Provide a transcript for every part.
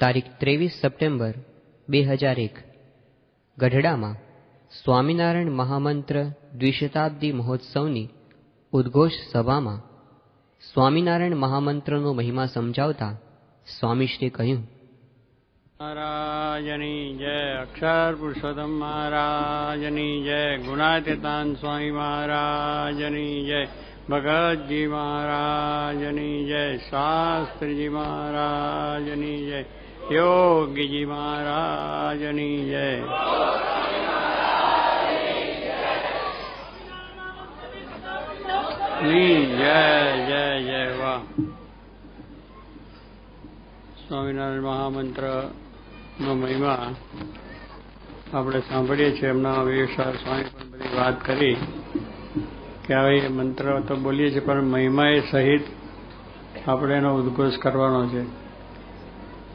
તારીખ ત્રેવીસ સપ્ટેમ્બર બે હજાર એક. ગઢડામાં સ્વામિનારાયણ મહામંત્ર દ્વિશતાબ્દી મહોત્સવની ઉદ્ઘોષ સભામાં સ્વામિનારાયણ મહામંત્રનો મહિમા સમજાવતા સ્વામીશ્રીએ કહ્યું મહારાજની જય અક્ષર પુરુષોત્તમ મહારાજની જય ગુણાતીતાન સ્વામી મહારાજની જય, ભગતજી મહારાજની જય, શાસ્ત્રીજી મહારાજની જય યોગીજી મહારાજની જય જય જય જય વાહ સ્વામિનારાયણ મહામંત્ર નો મહિમા આપણે સાંભળીએ છીએ. એમના વિવેશાર સ્વામી પણ બધી વાત કરી કે હવે એ મંત્ર તો બોલીએ છીએ, પણ મહિમા એ સહિત આપણે એનો ઉદ્ઘોષ કરવાનો છે.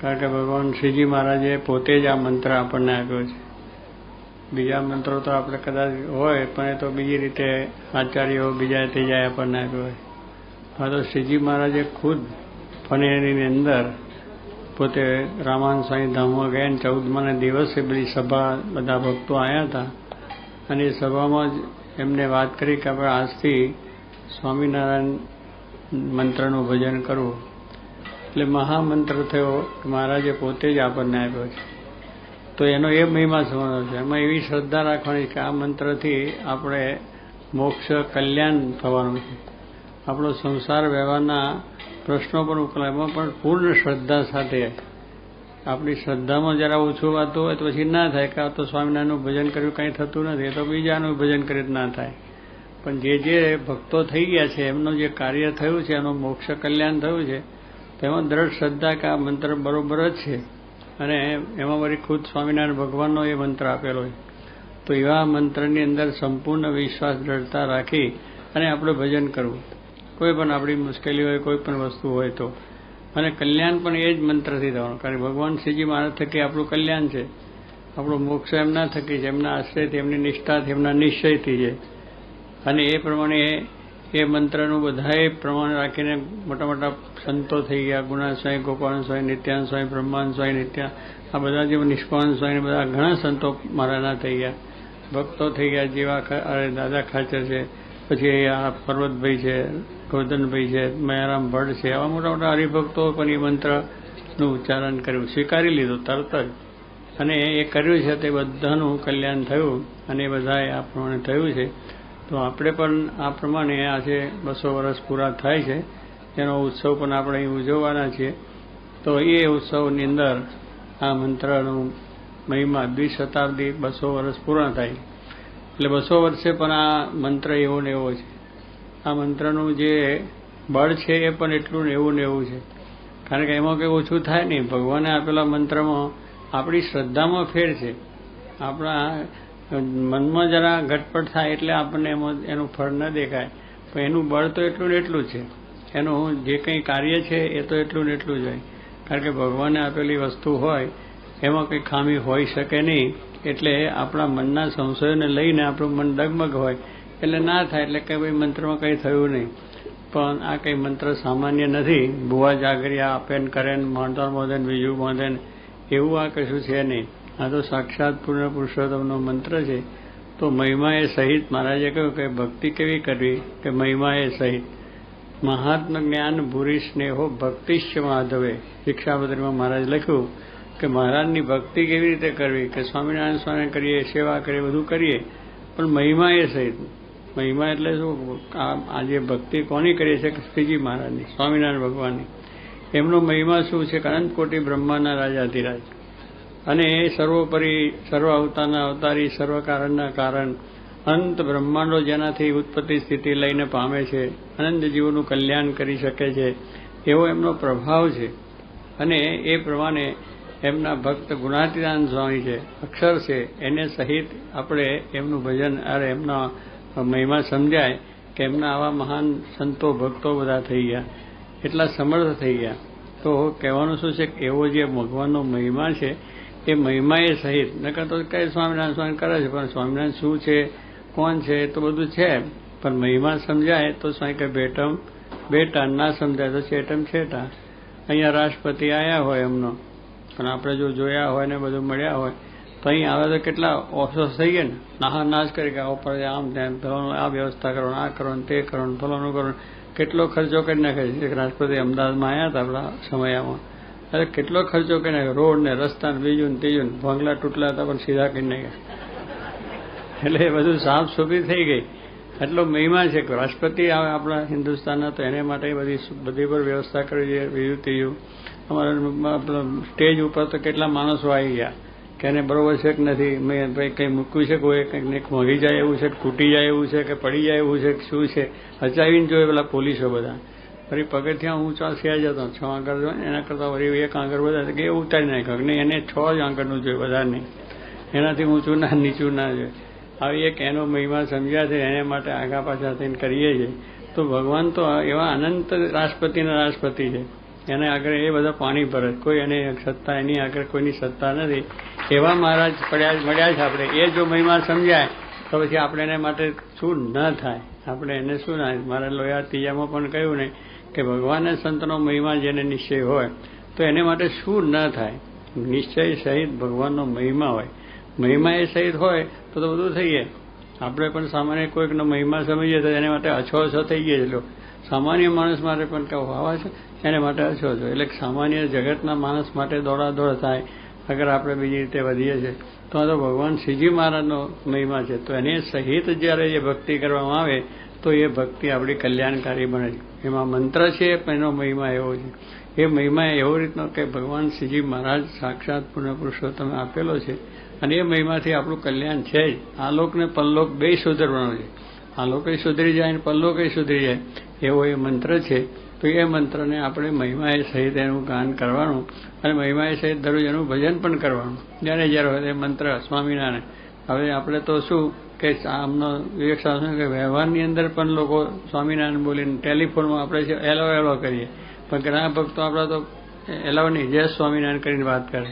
કારણ કે ભગવાન શ્રીજી મહારાજે પોતે જ આ મંત્ર આપણને આપ્યો છે. બીજા મંત્રો તો આપણે કદાચ હોય, પણ એ તો બીજી રીતે આચાર્યો બીજા ત્રીજા આપણને આપ્યો હોય. હા, તો શ્રીજી મહારાજે ખુદ ફનેરીની અંદર પોતે રામાન સ્વામી ધામમાં ગયા ને દિવસે બધી સભા બધા ભક્તો આવ્યા હતા. અને એ સભામાં જ એમને વાત કરી કે આપણે આજથી સ્વામિનારાયણ મંત્રનું ભજન કરવું. એટલે મહામંત્ર થયો મહારાજે પોતે જ આપણને આપ્યો છે. તો એનો એ મહિમા સમજવાનો છે. એમાં એવી શ્રદ્ધા રાખવાની કે આ મંત્રથી આપણે મોક્ષ, કલ્યાણ થવાનું છે. આપણો સંસાર વ્યવહારના પ્રશ્નો પણ ઉકલાયમાં પણ પૂર્ણ શ્રદ્ધા સાથે આપણી શ્રદ્ધામાં જરા ઓછું વાતું હોય તો પછી ના થાય કે તો સ્વામિનારાયણનું ભજન કર્યું, કંઈ થતું નથી. તો બીજાનું ભજન કરી ના થાય. પણ જે જે ભક્તો થઈ ગયા છે, એમનું જે કાર્ય થયું છે, એનું મોક્ષ, કલ્યાણ થયું છે તેમાં દ્રઢ શ્રદ્ધા કે આ મંત્ર બરોબર જ છે. અને એમાં વળી ખુદ સ્વામિનારાયણ ભગવાનનો એ મંત્ર આપેલો છે. તો એવા મંત્રની અંદર સંપૂર્ણ વિશ્વાસ, દ્રઢતા રાખી અને આપણે ભજન કરવું. કોઈ પણ આપણી મુશ્કેલી હોય, કોઈ પણ વસ્તુ હોય તો. અને કલ્યાણ પણ એ જ મંત્રથી થવાનું. કારણ કે ભગવાન શ્રીજી મહારાજ થકી આપણું કલ્યાણ છે. આપણું મોક્ષ એમના થકી છે. એમના આશ્રયથી એમની નિષ્ઠાથી, એમના નિશ્ચયથી છે. અને એ પ્રમાણે એ મંત્રનું બધાએ પ્રમાણ રાખીને મોટા મોટા સંતો થઈ ગયા. ગુણા સ્વાય ગોપાલ સ્વાય નિત્યાન સ્વાય બ્રહ્માન સ્વાય નિત્યા આ બધા જે નિષ્પાન સ્વાય બધા ઘણા સંતો મારાના થઈ ગયા. ભક્તો થઈ ગયા જેવા અરે દાદા ખાચર છે, પછી આ પર્વતભાઈ છે ગોધનભાઈ છે, મયારામ ભટ્ટ છે, આવા મોટા મોટા હરિભક્તો પણ એ મંત્રનું ઉચ્ચારણ કર્યું, સ્વીકારી લીધું તરત જ. અને એ કર્યું છે તે બધાનું કલ્યાણ થયું અને એ બધાએ આ પ્રમાણે થયું છે. તો આપણે પણ આ પ્રમાણે આજે બસો વર્ષ પૂરા થાય છે. એનો ઉત્સવ પણ આપણે અહીં ઉજવવાના છીએ. તો એ ઉત્સવની અંદર આ મંત્રનું મહિમા દ્વિશતાબ્દી બસો વર્ષ પૂર્ણ થાય. એટલે બસો વર્ષે પણ આ મંત્ર એવો ને એવો છે. આ મંત્રનું જે બળ છે એ પણ એટલું ને એવું ને એવું છે. કારણ કે એમાં કંઈ ઓછું થાય નહીં. ભગવાને આપેલા મંત્રમાં આપણી શ્રદ્ધામાં ફેર છે. આપણા મનમાં જરા ઘટપટ થાય એટલે આપણને એમાં એનું ફળ ન દેખાય. પણ એનું બળ તો એટલું ને એટલું છે. એનું જે કંઈ કાર્ય છે એ તો એટલું ને એટલું જ હોય. કારણ કે ભગવાને આપેલી વસ્તુ હોય, એમાં કંઈ ખામી હોઈ શકે નહીં. એટલે આપણા મનના સંશયોને લઈને આપણું મન ડગમગ હોય. એટલે ના થાય, એટલે કે ભાઈ મંત્રમાં કંઈ થયું નહીં. પણ આ કંઈ મંત્ર સામાન્ય નથી. ભુવા જાગરિયા આપેન કરેન ને માણતર મોદન બીજું મોદન એવું આ કશું છે નહીં. આ તો સાક્ષાત પૂર્ણ પુરુષોત્તમનો મંત્ર છે. તો મહિમા એ સહિત મહારાજે કહ્યું કે ભક્તિ કેવી કરવી? કે મહિમા એ સહિત. મહાત્મ જ્ઞાન ભૂરી સ્નેહો ભક્તિશ્ય માધવે. શિક્ષાપત્રીમાં મહારાજ લખ્યું કે મહારાજની ભક્તિ કેવી રીતે કરવી? કે સ્વામિનારાયણ સ્વામી કરીએ, સેવા કરીએ, બધું કરીએ. પણ મહિમા એ સહિત. મહિમા એટલે શું? આ જે ભક્તિ કોની કરીએ છીએ શ્રીજી મહારાજની, સ્વામિનારાયણ ભગવાનની. એમનો મહિમા શું છે? અનંત કોટી બ્રહ્માના રાજાધિરાજ અને એ સર્વોપરી સર્વ અવતારના અવતારી સર્વ કારણના કારણ અંત બ્રહ્માંડો જેનાથી ઉત્પત્તિ સ્થિતિ લઈને પામે છે અનંત જીવોનું કલ્યાણ કરી શકે છે, એવો એમનો પ્રભાવ છે. અને એ પ્રમાણે એમના ભક્ત ગુણાતીદાન સ્વામી છે, અક્ષર છે, એને સહિત આપણે એમનું ભજન અરે એમના મહિમા સમજાય કે એમના આવા મહાન સંતો ભક્તો બધા થઈ ગયા, એટલા સમર્થ થઈ ગયા. તો કહેવાનું શું છે કે એવો જે ભગવાનનો મહિમા છે એ મહિમા એ સહિત. નકર તો કઈ સ્વામિનારાયણ સ્વામી કરે છે, પણ સ્વામિનારાયણ શું છે, કોણ છે તો બધું છે. પણ મહિમા સમજાય તો સ્વામી કે બેટમ, બેટા ના સમજાય તો ચેટમ છેટા. અહીંયા રાષ્ટ્રપતિ આવ્યા હોય એમનો. પણ આપણે જો જોયા હોય ને બધું મળ્યા હોય, તો અહીં આવે તો કેટલા ઓફસોસ થઈ ગયા ને. નાહા નાશ કરી કે આવો પડે, આમ તેમ, ફલાણું, આ વ્યવસ્થા કરો આ કરો તે કરો ને ફલાણું કરો કેટલો ખર્ચો કરી નાખે છે. રાષ્ટ્રપતિ અમદાવાદમાં આવ્યા હતા આપણા સમયમાં. અરે કેટલો ખર્ચો કરી રોડ ને રસ્તા બીજું ને ત્રીજું ભાંગલા તૂટલા હતા પણ સીધા કરી નાખ્યા. એટલે એ બધું સાફ સુફી થઈ ગઈ. એટલો મહિમા છે કે રાષ્ટ્રપતિ આવે આપણા હિન્દુસ્તાનના તો એને માટે બધી બધી પર વ્યવસ્થા કરવી જોઈએ બીજું ત્રીજું. અમારા સ્ટેજ ઉપર તો કેટલા માણસો આવી ગયા કે એને બરોબર છે કે નથી? મેં ભાઈ, કંઈ મૂક્યું છે કોઈ? કંઈક મોંઘી જાય એવું છે તૂટી જાય એવું છે, કે પડી જાય એવું છે, કે શું છે? હચાવીને જોઈએ પેલા પોલીસો બધા. ફરી પગથિયાં ઊંચા થયા જતો છ આગળ એના કરતાં વળી એક આગળ વધારે. કે ઉતારી નાખ્યો નહીં, એને છ જ આગળનું જોઈએ, વધારે નહીં. એનાથી ઊંચું ના, નીચું ના જોઈએ. આવી એક એનો મહિમા સમજ્યા છે, એને માટે આગા પાછા થઈને કરીએ છીએ. તો ભગવાન તો એવા અનંત રાષ્ટ્રપતિના રાષ્ટ્રપતિ છે. એને આગળ એ બધા પાણી ભરે. કોઈ એને સત્તા, એની આગળ કોઈની સત્તા નથી. એવા મહારાજ પડ્યા, મળ્યા છે આપણે. એ જો મહિમા સમજાય, તો પછી આપણે એને માટે શું ન થાય? આપણે એને શું ના, મારા લોયા ત્રીજામાં પણ કહ્યું ને કે ભગવાન સંતનો મહિમા જેને નિશ્ચય હોય, તો એને માટે શું ન થાય? નિશ્ચય સહિત ભગવાનનો મહિમા હોય. મહિમા એ સહિત હોય, તો તો બધું થઈ જાય. આપણે પણ સામાન્ય કોઈકનો મહિમા સમજીએ તો એને માટે અછો અછો થઈ ગયા છે. સામાન્ય માણસ માટે પણ કહું આવા છે? એને માટે અછો છો એટલે સામાન્ય જગતના માણસ માટે દોડાદોડ થાય, અગર આપણે બીજી રીતે વધીએ છીએ. તો આ તો ભગવાન શ્રીજી મહારાજનો મહિમા છે. તો એને સહિત જ્યારે એ ભક્તિ કરવામાં આવે તો એ ભક્તિ આપણી કલ્યાણકારી બને છે. એમાં મંત્ર છે, પણ એનો મહિમા એવો છે. એ મહિમા એવો રીતનો કે ભગવાન શ્રીજી મહારાજ સાક્ષાત પુણ્ય પુરુષોત્તમ આપેલો છે અને એ મહિમાથી આપણું કલ્યાણ છે જ. આ લોકને પલ્લોક બે સુધરવાનો છે. આ લોકો સુધરી જાય અને પલ્લોકે સુધરી જાય. એવો એ મંત્ર છે. તો એ મંત્રને આપણે મહિમાએ સહિત એનું ગાન કરવાનું અને મહિમાએ સહિત દરરોજ એનું ભજન પણ કરવાનું. જ્યારે જ્યારે હોય એ મંત્ર સ્વામિનારાયણ હવે આપણે તો શું કે આમનો વિવેક સાધુ કે વ્યવહારની અંદર પણ લોકો સ્વામિનારાયણ બોલીને ટેલિફોનમાં આપણે એલો એલો કરીએ. પણ ઘણા ભક્તો આપણા તો એલાવ નહીં, જય સ્વામિનારાયણ કરીને વાત કરે.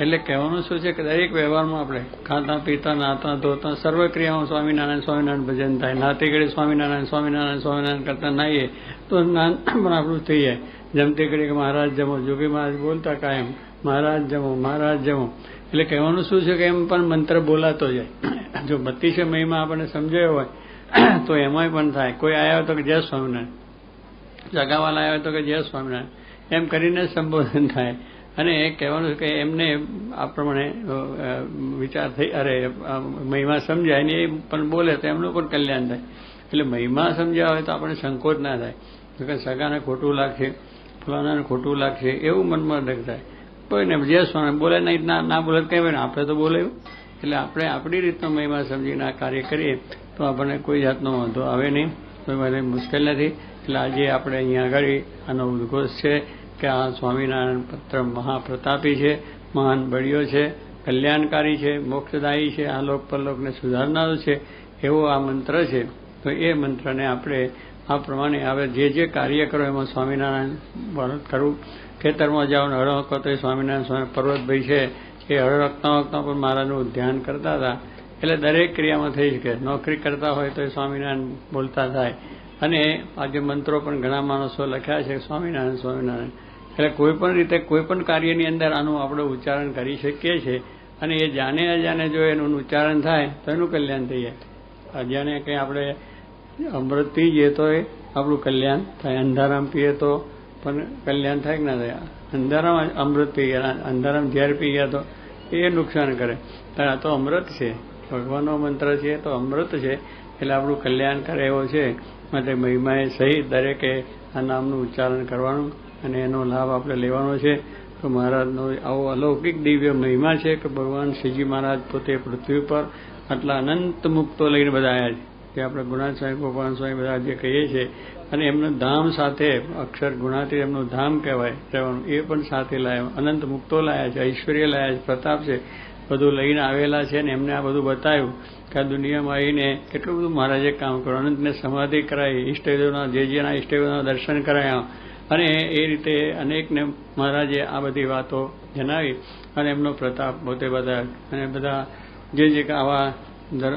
એટલે કહેવાનું શું છે કે દરેક વ્યવહારમાં આપણે ખાતા, પીતા, નાતા, ધોતા સર્વ ક્રિયામાં સ્વામિનારાયણ સ્વામિનારાયણ ભજન થાય. નાતી ઘડી સ્વામિનારાયણ સ્વામિનારાયણ સ્વામિનારાયણ કરતા નાહીએ તો જ્ઞાન પણ આપણું થઈ જાય. જમતી ઘડી મહારાજ જમો જોગી મહારાજ બોલતા કાયમ, મહારાજ જમો મહારાજ જમો. એટલે કહેવાનું શું છે કે એમ પણ મંત્ર બોલાતો જાય. જો બત્રીસે મહિમા આપણને સમજાયો હોય, તો એમાંય પણ થાય. કોઈ આવ્યા હોય તો કે જય સ્વામિનારાયણ. જગાવાલા આવ્યા તો કે જય સ્વામિનારાયણ. એમ કરીને સંબોધન થાય. અને એ કહેવાનું કે એમને આ પ્રમાણે વિચાર થઈ, અરે મહિમા સમજાય ને એ પણ બોલે તો એમનું પણ કલ્યાણ થાય. એટલે મહિમા સમજ્યા હોય તો આપણે સંકોચ ના થાય. કે સગાને ખોટું લાગશે, ફલાણાને ખોટું લાગશે એવું મનમાં ડગ થાય. કોઈને જે સ્વામી બોલે નહીં, ના ના બોલે કહેવાય ને. આપણે તો બોલે. એટલે આપણે આપણી રીતનો મહિમા સમજીને આ કાર્ય કરીએ તો આપણને કોઈ જાતનો વાંધો આવે નહીં. કોઈ મને મુશ્કેલ નથી. એટલે આજે આપણે અહીંયા આગળ આનો ઉદ્ઘોષ છે કે આ સ્વામિનારાયણ પત્ર મહાપ્રતાપી છે, મહાન બળિયો છે, કલ્યાણકારી છે, મોક્ષદાયી છે, આ લોક પરલોકને સુધારનારો છે, એવો આ મંત્ર છે. તો એ મંત્રને આપણે આ પ્રમાણે હવે જે જે કાર્ય કરો, એમાં સ્વામિનારાયણ વર્ણન કરવું ખેતરમાં ને હળ તો એ સ્વામિનારાયણ સ્વામી પર્વતભાઈ છે, એ હળ વખતા વખતા પણ મહારાજનું ધ્યાન કરતા હતા. એટલે દરેક ક્રિયામાં થઈ શકે. નોકરી કરતા હોય તો એ સ્વામિનારાયણ બોલતા થાય. અને આજે મંત્રો પણ ઘણા માણસો લખ્યા છે, સ્વામિનારાયણ સ્વામિનારાયણ. એટલે કોઈ પણ રીતે કોઈ પણ કાર્યની અંદર આનું આપણે ઉચ્ચારણ કરી શકીએ છીએ. અને એ જાણે અજાણે જો એનું ઉચ્ચારણ થાય, તો એનું કલ્યાણ થઈ જાય. અજાણે કંઈ આપણે અમૃત જઈએ તો એ આપણું કલ્યાણ થાય. અંધારામ પીએ તો પણ કલ્યાણ થાય કે ના થાય? અંધારામાં અમૃત પી ગયા, અંધારામાં ઝેર પી ગયા તો એ નુકસાન કરે. પણ આ તો અમૃત છે. ભગવાનનો મંત્ર છે તો અમૃત છે. એટલે આપણું કલ્યાણ કરે એવો છે. માટે મહિમાએ સહિત દરેકે આ નામનું ઉચ્ચારણ કરવાનું અને એનો લાભ આપણે લેવાનો છે. તો મહારાજનો આવો અલૌકિક દિવ્ય મહિમા છે કે ભગવાન શ્રીજી મહારાજ પોતે પૃથ્વી પર આટલા અનંત મુક્તો લઈને બધા આવ્યા છે. જે આપણે ગુણાત સ્વામી, ગોપાલ સ્વામી બધા જે કહીએ છીએ, અને એમનું ધામ સાથે, અક્ષર ગુણાતી એમનું ધામ કહેવાય રહેવાનું, એ પણ સાથે લાવ્યા અનંત મુક્તો લાયા છે, ઐશ્વર્ય લાયા છે, પ્રતાપ છે, બધું લઈને આવેલા છે ને એમને આ બધું બતાવ્યું કે આ દુનિયામાં આવીને કેટલું બધું મહારાજે કામ કર્યું. અનંતને સમાધિ કરાવી ઈષ્ટદેવના, જે જેના ઈષ્ટદેવના દર્શન કરાયા, અને એ રીતે અનેકને મહારાજે આ બધી વાતો જણાવી, અને એમનો પ્રતાપ પોતે બધા, અને બધા જે જે આવા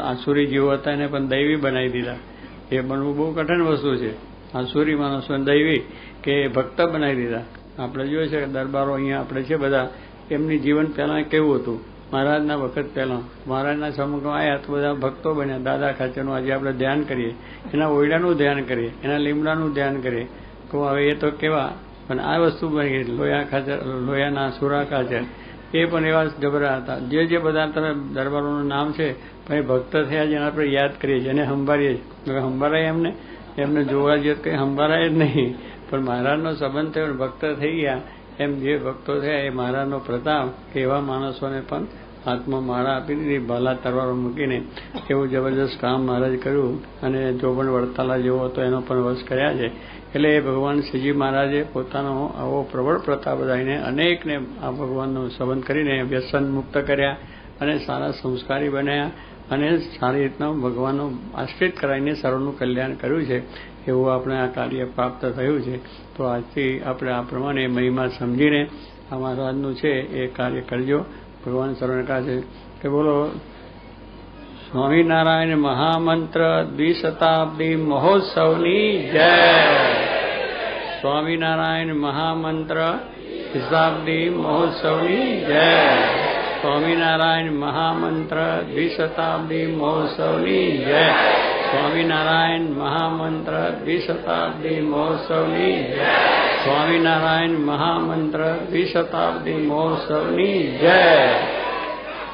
આસુરી જીવો હતા એને પણ દૈવી બનાવી દીધા. એ બનવું બહુ કઠિન વસ્તુ છે. આસુરી માણસોને દૈવી કે ભક્ત બનાવી દીધા. આપણે જોઈએ છે કે દરબારો અહીંયા આપણે છે બધા. એમની જીવન પહેલાં કેવું હતું? મહારાજના વખત પહેલાં. મહારાજના સમુખમાં આવ્યા તો બધા ભક્તો બન્યા. દાદા ખાચરનું આજે આપણે ધ્યાન કરીએ. એના ઓયડાનું ધ્યાન કરીએ. એના લીમડાનું ધ્યાન કરીએ. તો હવે એ તો કેવા. પણ આ વસ્તુ બની ગઈ. લોયા ખાચર, લોયાના સુરા ખાચર. એ પણ એવા ગભરા હતા. જે જે બધા તમે દરબારોનું નામ છે ભાઈ ભક્ત થયા જેના આપણે યાદ કરીએ છીએ. એને હંભારીએ છીએ. હંભારાય એમને? એમને જોવા તો કંઈ હંભારાય જ નહીં. પણ મહારાજનો સંબંધ થયો ભક્ત થઈ ગયા. એમ જે ભક્તો થયા એ મહારાજનો પ્રતાપ એવા માણસોને પણ હાથમાં માળા આપી દીધી, ભાલા તરવારો મૂકીને એવું જબરજસ્ત કામ મહારાજ કર્યું અને જો પણ વડતાલા જેવો હતો એનો પણ વશ કર્યા છે. એટલે એ ભગવાન શ્રીજી મહારાજે પોતાનો આવો પ્રબળ પ્રતાપ બધાઈને અનેકને આ ભગવાનનો સંબંધ કરીને વ્યસન મુક્ત કર્યા અને સારા સંસ્કારી બનાવ્યા અને સારી રીતના ભગવાનનો આશ્રિત કરાવીને સર્વનું કલ્યાણ કર્યું છે. એવું આપણે આ કાર્ય પ્રાપ્ત થયું છે. તો આજથી આપણે આ પ્રમાણે મહિમા સમજીને આ મહારાજનું છે એ કાર્ય કરજો. ભગવાન સર્વને છે કે બોલો, સ્વામિનારાયણ મહામંત્ર દ્વિશતાબ્દી મહોત્સવની જય. સ્વામિનારાયણ મહામંત્ર શતાબ્દી મહોત્સવની જય. સ્વામિનારાયણ મહામંત્ર દ્વિશતાબ્દી મહોત્સવની જય. સ્વામિનારાયણ મહામંત્ર દ્વિશતાબ્દી મહોત્સવની જય. સ્વામિનારાયણ મહામંત્ર દ્વિશતાબ્દી મહોત્સવની જય.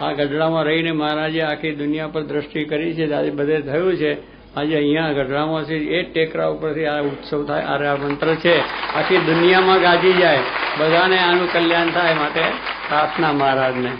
આ ગઢડામાં રહીને મહારાજે આખી દુનિયા પર દ્રષ્ટિ કરી છે, આજે બધે થયું છે. આજે અહીંયા ગઢડામાં છે એ ટેકરા ઉપરથી આ ઉત્સવ થાય, આ આ મંત્ર છે. આખી દુનિયામાં ગાજી જાય. બધાને આનું કલ્યાણ થાય માટે પ્રાર્થના મહારાજને.